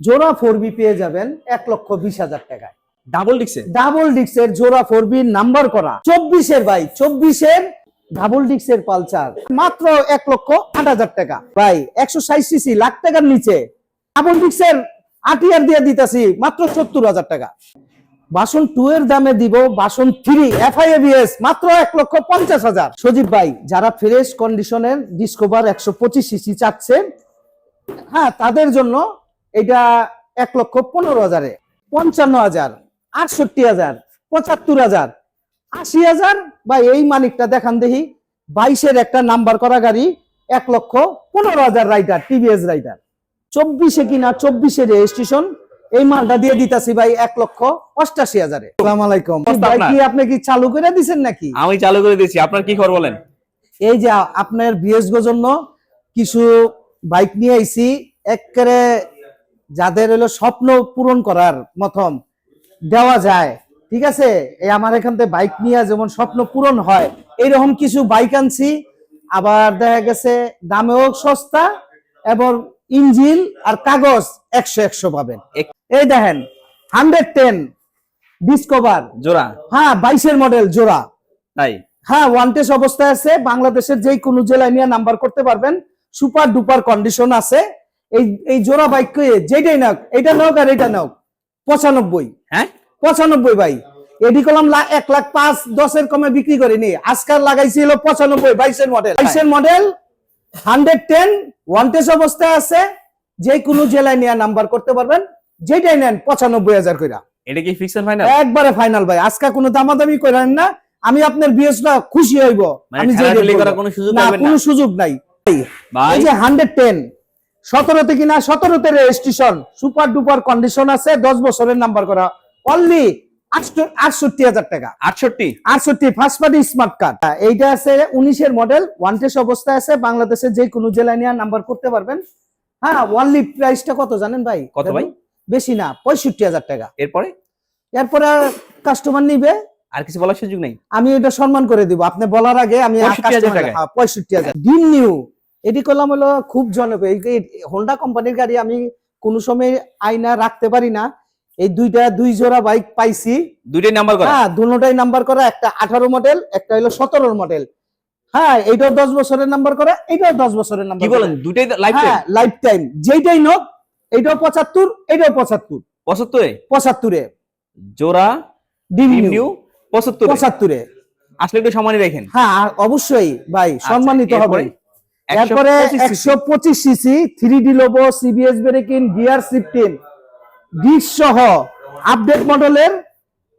জোড়া four B পেয়ে যাবেন এক লক্ষ বিশ হাজার টাকায়। ডাবল ডিক্সে ডাবল ডিক্সের জোড়া ফোর বি নাম্বার করা। চব্বিশের ভাই চব্বিশের ডাবল ডিক্সের পালচার মাত্র এক লক্ষ আট হাজার টাকা। ভাই একশো ষাট সিসি লাখ টাকার নিচে। ডাবল ডিক্সের আটিয়ার দিয়ে দিতেছি মাত্র সত্তর হাজার টাকা। বাসন টু এর দামে দিব বাসন থ্রি এফআইএবিএস মাত্র এক লক্ষ পঞ্চাশ হাজার। সজীব ভাই যারা ফ্রেশ কন্ডিশনের ডিসকভার একশো পঁচিশ সিসি চাচ্ছেন হ্যাঁ তাদের জন্য এটা এক লক্ষ পনেরো হাজারে। পঞ্চান্ন হাজার আটষট্টি হাজার পঁচাত্তর হাজার আশি হাজার বা এই মানিকটা দেখান দেখি বাইশের একটা নাম্বার করা গাড়ি এক লক্ষ পনেরো হাজার রাইডার টিভিএস রাইডার চব্বিশে কিনা চব্বিশে রেজিস্ট্রেশন এই মালটা দিয়ে দিতাছি ভাই এক লক্ষ অষ্টাশি হাজারে। আসসালামু আলাইকুম। ভাই কি আপনি কি চালু করে দিছেন নাকি? আমি চালু করে দিয়েছি আপনার কি খবর বলেন? এই যে আপনার বিএসগো জন্য কিছু বাইক নিয়ে আইছি একেবারে যাদের হলো স্বপ্ন পূরণ করার মতন দেওয়া যায় ঠিক আছে? এই আমার এখান থেকে বাইক নিয়ে যেমন স্বপ্ন পূরণ হয় এইরকম কিছু বাইক আনছি। আবার দেখা গেছে দামেও সস্তা এবং ইঞ্জিন আর কাগজ একশো একশো পাবেন। এই দেখেন হান্ড্রেড টেন ডিসকভার জোড়া? হ্যাঁ বাইশের মডেল জোড়া। তাই? হ্যাঁ ওয়ান্টেজ অবস্থায় আছে। বাংলাদেশের যে কোনো জেলায় নিয়ে নাম্বার করতে পারবেন। সুপার ডুপার কন্ডিশন আছে। এই এই জোড়া বাইক যেটাই নাও এটা নাও আর এটা নাও পঁচানব্বই। হ্যাঁ? পঁচানব্বই ভাই। এডি কলম এক লাখ পাঁচ দশের কমে বিক্রি করেনি। আজকাল লাগাইছিল পঁচানব্বই বাইশের মডেল বাইশের মডেল হান্ড্রেড টেন ওয়ান্টেজ অবস্থায় আছে। যে কোনো জেলায় নিয়ে নাম্বার করতে পারবেন। যেটাই নেন পঁচানব্বই হাজার কইরা। এটা কি ফিক্সড ফাইনাল একবারে ফাইনাল ভাই। আজকে কোনো দামাদামি করেন না। আমি আপনার বিএসটা খুশি হইব। মানে আমি? কোনো সুযোগ নাই। ভাই। এই যে হান্ড্রেড টেন সতেরোতে কিনা সতেরোতে রেজিস্ট্রেশন সুপার ডুপার কন্ডিশন আছে দশ বছরের নাম্বার করা। অনলি আটষট্টি হাজার টাকা। আটষট্টি? আটষট্টি ফার্স্ট পার্টি স্মার্ট কার্ড এইটা আছে উনিশের মডেল ওয়ান্টেস অবস্থায় আছে বাংলাদেশের যে কোনো জেলায় নিয়ে নাম্বার করতে পারবেন। হ্যাঁ ওয়ানলি প্রাইসটা কত জানেন ভাই? কত ভাই? বেশি না পঁয়ষট্টি হাজার টাকা। এরপরে? এরপরে কাস্টমার নিবে? আর কিছু বলার সুযোগ নেই? আমি এটা সম্মান করে দিব। আপনি বলার আগে আমি 65,000 পঁয়ষট্টি হাজার। ডিম নিউ এটি করলাম হলো খুব জনপ্রিয়। এই হোন্ডা কোম্পানির গাড়ি আমি কোনো সময় আয়না রাখতে পারি না। এই দুইটা দুই জোড়া বাইক পাইছি। দুইটাই নাম্বার করা? হ্যাঁ দুটাই নাম্বার করা। একটা আঠারো মডেল একটা হলো সতেরোর মডেল হ্যাঁ এইটাও দশ বছরের নাম্বার করা এইটাও দশ বছরের নাম্বার কি বলেন? দুইটাই লাইফ হ্যাঁ টাইম যেইটাই নোক এইটাও পঁচাত্তর এইটাও পঁচাত্তর। পঁচাত্তরে? পঁচাত্তরে। জোড়া ডিম নিউ পঁচাত্তরে। পঁচাত্তরে। আসলে একটু সমানই রাখেন। হ্যাঁ অবশ্যই ভাই সম্মানিত আচ্ছা, হবে এরপরে? এরপরে 125 একশো পঁচিশ সিসি থ্রি ডি লোবো সিবিএস ব্রেকিং গিয়ার সিফটিন ডিস্ক সহ আপডেট মডেলের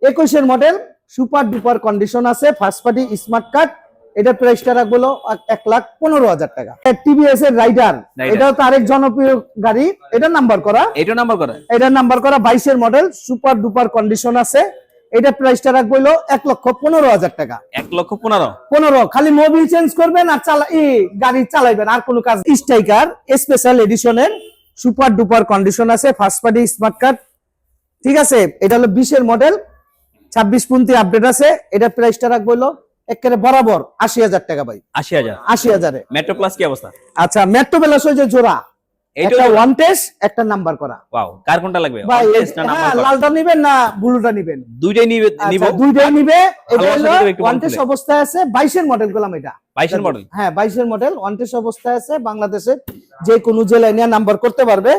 একুশের মডেল সুপার ডুপার কন্ডিশন আছে ফার্স্ট পার্টি স্মার্ট কার্ড এটার প্রাইসটা রাখব এক- লাখ পনেরো হাজার টাকা। টিভিএস এর রাইডার এটাও তো আরেক জনপ্রিয় গাড়ি এটা নাম্বার করা। এইটা নাম্বার করা। এটার নাম্বার করা বাইশের মডেল সুপার ডুপার কন্ডিশন আছে এটার প্রাইসটা রাখব হলো এক লক্ষ পনেরো হাজার টাকা। এক লক্ষ পনেরো? পনেরো খালি মোবিল চেঞ্জ করবেন আর চালা গাড়ি চালাইবেন আর কোনো কাজ স্ট্রাইকার স্পেশাল এডিশনের সুপার ডুপার কন্ডিশন আছে ফার্স্ট পার্টি স্মার্ট কার্ড ঠিক আছে এটা হলো বিশের মডেল ছাব্বিশ পন্থী আপডেট আছে এটার প্রাইসটা রাখব হলো একেবারে বরাবর আশি হাজার টাকা ভাই। আশি হাজার। আশি হাজারে। মেট্রো প্লাস কি অবস্থা? আচ্ছা মেট্রো বেলাস যে জোড়া। একটা ওয়ান টেস্ট একটা নাম্বার করা। ওয়াও কার কোনটা লাগবে? ভাই হ্যাঁ? লালটা নিবেন না ব্লুটা নিবেন? দুইটাই নিবে নিব। আচ্ছা, দুইটাই নিবে। এটা হলো ওয়ান টেস্ট অবস্থায় আছে বাইশের মডেল গুলাম এটা। বাইশের মডেল হ্যাঁ বাইশের মডেল ওয়ান্টেস অবস্থায় আছে বাংলাদেশের যে কোনো জেলায় নিয়ে নাম্বার করতে পারবে।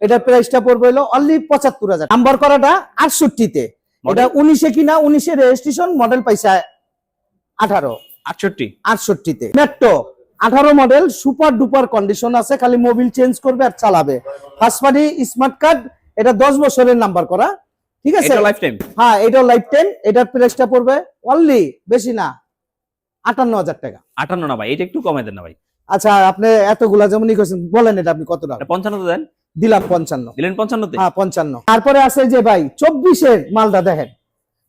এটার প্রাইসটা পড়বে হলো অনলি পঁচাত্তর হাজার। নাম্বার করাটা আটষট্টিতে। এটা উনিশে কিনা উনিশে রেজিস্ট্রেশন মডেল পাইছে আঠারো। আটষট্টি? আটষট্টিতে। মেট্রো আঠারো মডেল সুপার ডুপার কন্ডিশন আছে খালি মোবিল চেঞ্জ করবে আর চালাবে। ফার্স্ট পার্টি স্মার্ট কার্ড এটা দশ বছরের নাম্বার করা ঠিক আছে? লাইফ টাইম হ্যাঁ এটা লাইফ টাইম এটার প্রাইসটা পড়বে অনলি বেশি না আটান্ন হাজার টাকা। আটান্ন না ভাই এটা একটু কমাই দেন না ভাই। আচ্ছা আপনি এতগুলা যেমন করছেন বলেন এটা আপনি কত টাকা পঞ্চান্ন দেন? দিলাম পঞ্চান্ন। দিলেন পঞ্চান্নতে? হ্যাঁ পঞ্চান্ন। তারপরে আছে যে ভাই চব্বিশের মালটা দেখেন।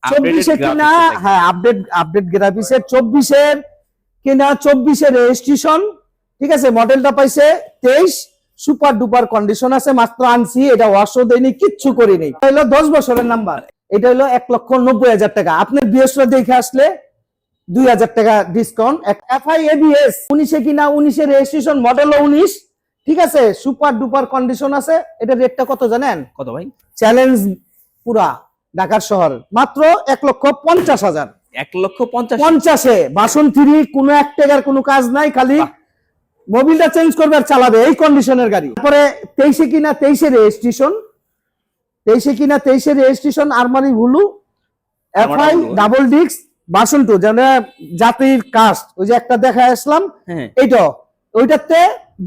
চব্বিশে কিনা হ্যাঁ আপডেট আপডেট গ্রাফিক্সের চব্বিশের কিনা চব্বিশের রেজিস্ট্রেশন ঠিক আছে? মডেলটা পাইছে তেইশ সুপার ডুপার কন্ডিশন আছে মাত্র আনছি এটা ওয়াশও দেয়নি কিচ্ছু করিনি। এটা হলো দশ বছরের নাম্বার এটা হলো এক লক্ষ নব্বই হাজার টাকা। আপনার বিএসটা দেখে আসলে দুই হাজার টাকা ডিসকাউন্ট এফআই এবিএস উনিশে কিনা উনিশের রেজিস্ট্রেশন মডেল উনিশ ঠিক আছে? সুপার ডুপার কন্ডিশন আছে এটা রেটটা কত জানেন? কত ভাই? চ্যালেঞ্জ পুরা ঢাকার শহর মাত্র এক লক্ষ পঞ্চাশ হাজার। এক লক্ষ পঞ্চাশ। পঞ্চাশে। বাসন থ্রি কোনো এক টাকার কোনো কাজ নাই খালি মোবিলটা চেঞ্জ করবে আর চালাবে এই কন্ডিশনের গাড়ি। তারপরে তেইশে কিনা তেইশে রেজিস্ট্রেশন তেইশে কিনা তেইশে রেজিস্ট্রেশন আরমারি ভুলু আরমারি এফআই। ডাবল ডিক্স বাসন টু যেন জাতির কাস্ট ওই যে একটা দেখা আসলাম হ্যাঁ। এইটা। ওইটাতে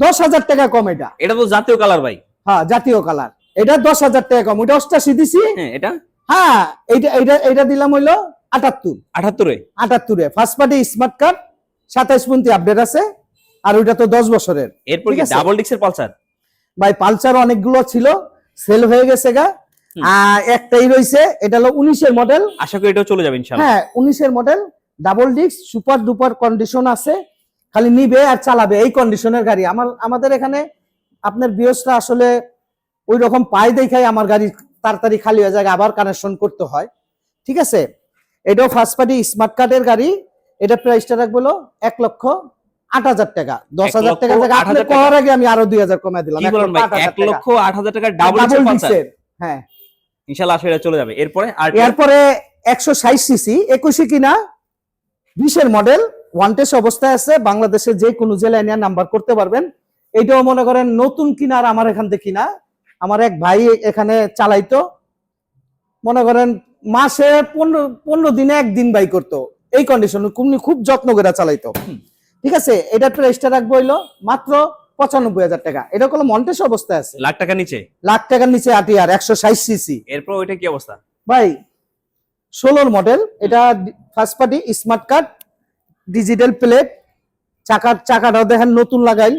দশ হাজার টাকা কম এটা। এটা তো জাতীয় কালার ভাই। হ্যাঁ জাতীয় কালার এটা দশ হাজার টাকা কম। ওইটা অষ্টাশি দিছি। হ্যাঁ এটা? হ্যাঁ এইটা এইটা এইটা দিলাম হইল আটাত্তর। আঠাত্তরে আটাত্তরে। ফার্স্ট পার্টি স্মার্ট কার্ড সাতাইশ পর্যন্ত আপডেট আছে আর ওইটা তো দশ বছরের। এরপর। ডাবল ডিক্সের পালসার? ভাই পালসার অনেকগুলো ছিল সেল হয়ে গেছে গা। একটাই রয়েছে এটা হলো উনিশের মডেল আশা করি এটাও চলে যাবে হ্যাঁ উনিশের model double disc super duper condition আছে খালি নিবে আর চালাবে এই কন্ডিশনের গাড়ি। আমার আমাদের এখানে আপনার বিয়সটা আসলে ওই রকম পাই দেখাই আমার গাড়ি তাড়াতাড়ি খালি হয়ে যায় আবার কানেকশন করতে হয়। ঠিক আছে? এটাও ফার্স্ট পার্টি স্মার্ট কার্ডের গাড়ি। এটা প্রাইসটা রাখব এক লক্ষ আট হাজার টাকা। দশ হাজার টাকা আপনি করার আগে আমি আরও দুই হাজার কমাই দিলাম। এক লক্ষ আট হাজার টাকা। লক্ষ আট হাজার টাকার ডাবল ডিক্সের Double পালসার disc-এর, হ্যাঁ। ইনশাআল্লাহ আসলে চলে যাবে। এরপরে আর এরপরে একশো ষাট সিসি একুশে কিনা? বিশের মডেল ওয়ান টেস্ট অবস্থায় আছে। বাংলাদেশের যে কোনো জেলায় নিয়ে নাম্বার করতে পারবেন। এটাও মনে করেন নতুন কিনা আর আমার এখান থেকে কিনা। আমার এক ভাই এখানে চালাইতো। মনে করেন মাসে পনেরো পনেরো দিনে একদিন বাই করতো। এই কন্ডিশন খুব যত্ন করে চালাইতো। ঠিক আছে? এটা এটার প্রাইসটা রাখব হইল মাত্র পঁচানব্বই হাজার টাকা। এটা কোনো মন্টেস অবস্থায় আছে। লাখ টাকা নিচে? লাখ টাকার নিচে আটি আর একশো ষাট সিসি এরপর ওইটা কি অবস্থা? ভাই ষোলোর মডেল এটা first party smart card digital plate চাকার চাকাটাও দেখেন নতুন লাগাই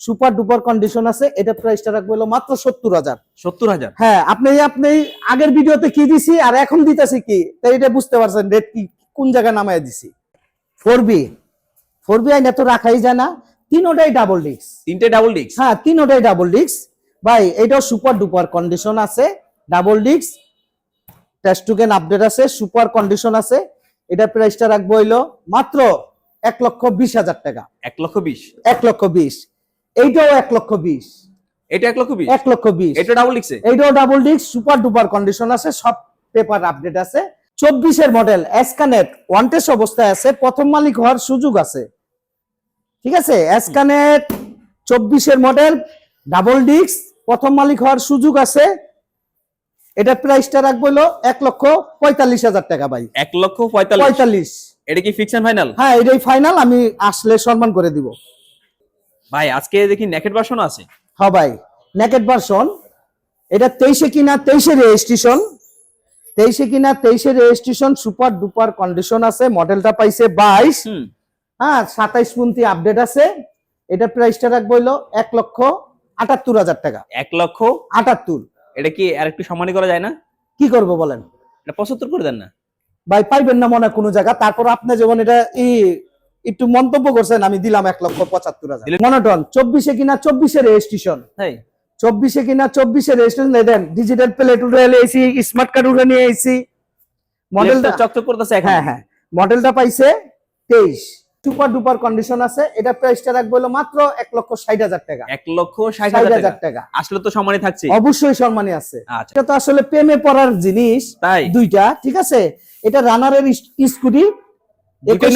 সুপার ডুপার কন্ডিশন আছে এটা প্রাইসটা রাখব হলো মাত্র সত্তর হাজার। সত্তর হাজার? হ্যাঁ আপনি আপনি আগের ভিডিওতে কি দিছি আর এখন দিতেছি কি? তাই এটা বুঝতে পারছেন রেট কি কোন জায়গায় নামায় দিছি। ফোর বি ফোর বি আইন এত রাখাই যায় না তিনোটাই ডাবল ডিস্ক তিনটে ডাবল ডিক্স হ্যাঁ তিনোটাই ডাবল ডিস্ক ভাই এটাও সুপার ডুপার কন্ডিশন আছে double disc test token update আছে সুপার কন্ডিশন আছে। এটা প্রাইসটা রাখব হইল মাত্র এক লক্ষ বিশ হাজার টাকা। এক লক্ষ বিশ? এক লক্ষ বিশ। এইটাও এক লক্ষ বিশ। এটা এক লক্ষ বিশ? এক লক্ষ বিশ। এটা ডাবল ডিক্সে এইটাও double disc super duper condition আছে সব পেপার আপডেট আছে। চব্বিশের মডেল এসকানেট ওয়ান টেস্ট অবস্থায় আছে প্রথম মালিক হওয়ার সুযোগ আছে। ঠিক আছে? এসকানেট চব্বিশের মডেল ডাবল ডিস্ক প্রথম মালিক হওয়ার সুযোগ আছে। এটার প্রাইসটা রাখব হলো এক লক্ষ পঁয়তাল্লিশ হাজার টাকা ভাই। এক লক্ষ পঁয়তাল্লিশ? এটা কি ফিক্স ফাইনাল হ্যাঁ এটাই ফাইনাল আমি আসলে সম্মান করে দিব। ভাই আজকে দেখি নেকেট ভার্সন আছে। হ্যাঁ ভাই নেকেট ভার্সন এটা তেইশে কিনা তেইশে রেজিস্ট্রেশন তেইশে কিনা তেইশে রেজিস্ট্রেশন সুপার ডুপার কন্ডিশন আছে মডেলটা পাইছে বাইশ। হুম। হ্যাঁ সাতাইশ পন্থী আপডেট আছে। এটা প্রাইসটা রাখব হইল এক লক্ষ আটাত্তর হাজার টাকা। এক লক্ষ? আটাত্তর। এটা কি আর একটু সম্মানী করা যায় না? কি করব বলেন? এটা পঁচাত্তর করে দেন না। ভাই পাইবেন না মনে হয় কোনো জায়গা। তারপর আপনি যেমন এটা ই একটু মন্তব্য করছেন আমি দিলাম এক লক্ষ পঁচাত্তর হাজার। মনোটন চব্বিশে কিনা চব্বিশে রেজিস্ট্রেশন চব্বিশে কিনা চব্বিশে রেজিস্ট্রেশন দেন ডিজিটাল প্লেট উঠে এসি স্মার্ট কার্ড উঠে নিয়ে এসি মডেলটা চকচক করতেছে হ্যাঁ হ্যাঁ। মডেলটা পাইছে তেইশ। সুপার ডুপার কন্ডিশন আছে। এটা প্রাইসটা রাখব হলো মাত্র এক লক্ষ ষাট হাজার টাকা। এক লক্ষ ষাট হাজার টাকা। আসলে তো সম্মানী থাকছে। অবশ্যই সম্মানী আছে। আচ্ছা। এটা তো আসলে প্রেমে পড়ার জিনিস। তাই। দুইটা ঠিক আছে? এটা রানারের স্কুটি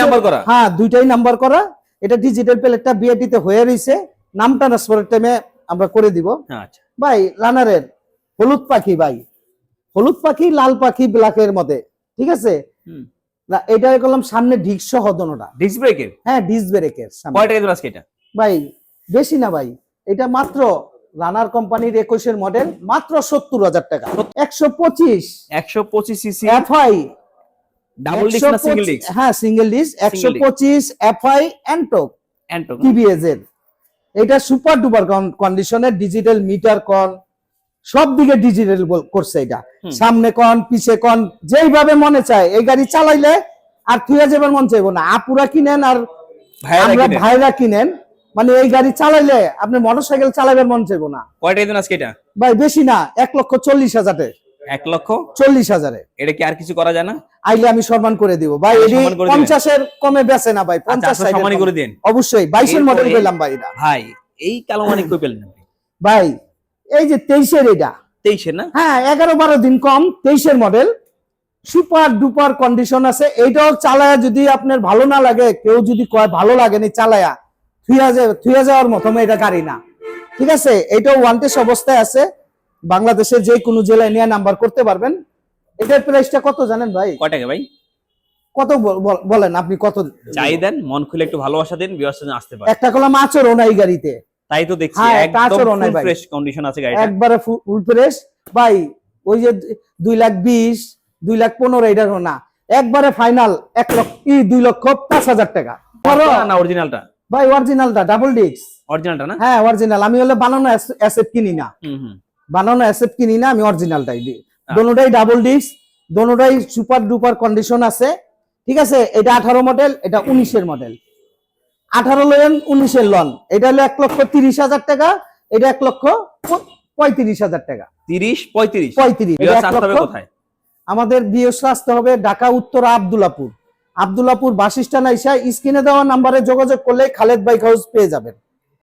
নাম্বার করা? হ্যাঁ দুইটাই নাম্বার করা। এটা ডিজিটাল প্লেটটা বিআইটিতে হয়ে রয়েছে নাম ট্রান্সফারের টাইমে আমরা করে দিব। আচ্ছা। ভাই রানারের হলুদ পাখি ভাই। হলুদ পাখি লাল পাখি ব্ল্যাকের মধ্যে ঠিক আছে? না, এটা করলাম সামনে ঢিক সহ দোনোটা। ডিস্ক ব্রেকের হ্যাঁ ডিস ব্রেকের কয় টাকা দেবেন এটা? ভাই বেশি না ভাই। এটা মাত্র রানার কোম্পানির একুশের মডেল মাত্র সত্তর হাজার টাকা। একশো পঁচিশ। একশো পঁচিশ সিসি এফআই ডাবল ডিস্ক না সিঙ্গেল ডিস্ক হ্যাঁ সিঙ্গেল ডিস্ক একশো disc। পঁচিশ এফআই অ্যান্টক অ্যান্টো টিভিএস এর এটা সুপার ডুপার কন্ডিশনের ডিজিটাল মিটার কন সব দিকে ডিজিটাল করছে এটা। সামনে কন পিছে কন যেইভাবে মনে চায় এই গাড়ি চালাইলে আর থুয়া যাবার মন চাইব না। আপুরা কিনেন আর আমরা ভাইরা কিনেন মানে এই গাড়ি চালাইলে আপনি মোটরসাইকেল চালাইবার মন চাইব না। কয় টাকা দেবেন আজকে এটা? ভাই বেশি না এক লক্ষ চল্লিশ হাজারে এক লক্ষ? চল্লিশ হাজারে। এটা কি আর কিছু করা যায় না? আইলে আমি সম্মান করে দিব। ভাই আচ্ছা, এটি সম্মান। পঞ্চাশের কমে বেচে না ভাই আচ্ছা পঞ্চাশ আপনার সম্মানই করে দিন। অবশ্যই বাইশের মডেল পেলাম ভাই এটা। ভাই এই কই পেলেন ভাই এই যে তেইশের এটা। তেইশের না? হ্যাঁ এগারো বারো দিন কম তেইশের মডেল সুপার ডুপার কন্ডিশন আছে। এইটাও চালায়া যদি আপনার ভালো না লাগে কেউ যদি কয় ভালো লাগেনি চালায়া থুইয়া যাওয়ার মতো এটা গাড়ি না। ঠিক আছে? এটাও ওয়ান্টেস অবস্থায় আছে। বাংলাদেশের যে কোনো জেলায় নিয়ে নাম্বার করতে পারবেন। এটার প্রাইসটা কত জানেন ভাই? কয় টাকা ভাই? কত বল- বল- বলেন আপনি কত? চাই দেন মন খুলে একটু ভালোবাসা দেন বিয়ার্স আসতে পারে একটা কলাম আচরও নাই গাড়িতে। তাই তো দেখছি হ্যাঁ, একদম ভাই। ফ্রেশ কন্ডিশন আছে গাড়িটা। একবারে ফুল ফ্রেশ ভাই ওই যে দুই লাখ বিশ দুই লাখ পনেরো এটার না। একবারে ফাইনাল এক লক্ষ ই দুই লক্ষ পাঁচ হাজার টাকা। বড়। না অরিজিনালটা ভাই অরিজিনালটা ডাবল ডিস্ক অরিজিনালটা না? হ্যাঁ অরিজিনাল আমি হলে বানানো অ্যাসেট কিনি না। হুম হুম। বানানো অ্যাসেট কিনি না আমি অরিজিনালটাই দিই। আচ্ছা। দোনোটাই ডাবল ডিস্ক দোনোটাই সুপার ডুপার কন্ডিশন আছে। ঠিক আছে? এটা আঠারো মডেল এটা উনিশের মডেল আঠারো লন উনিশের লন এটা হলো এক লক্ষ তিরিশ হাজার টাকা এটা এক লক্ষ পঁয়ত্রিশ হাজার টাকা। তিরিশ পঁয়ত্রিশ? পঁয়ত্রিশ। আমাদের বিএস আসতে হবে ঢাকা উত্তর আবদুল্লাপুর। আবদুল্লাপুর বাস স্ট্যান্ড আইসা স্ক্রিনে দেওয়া নাম্বারে যোগাযোগ করলে খালেদ বাইক হাউস পেয়ে যাবেন।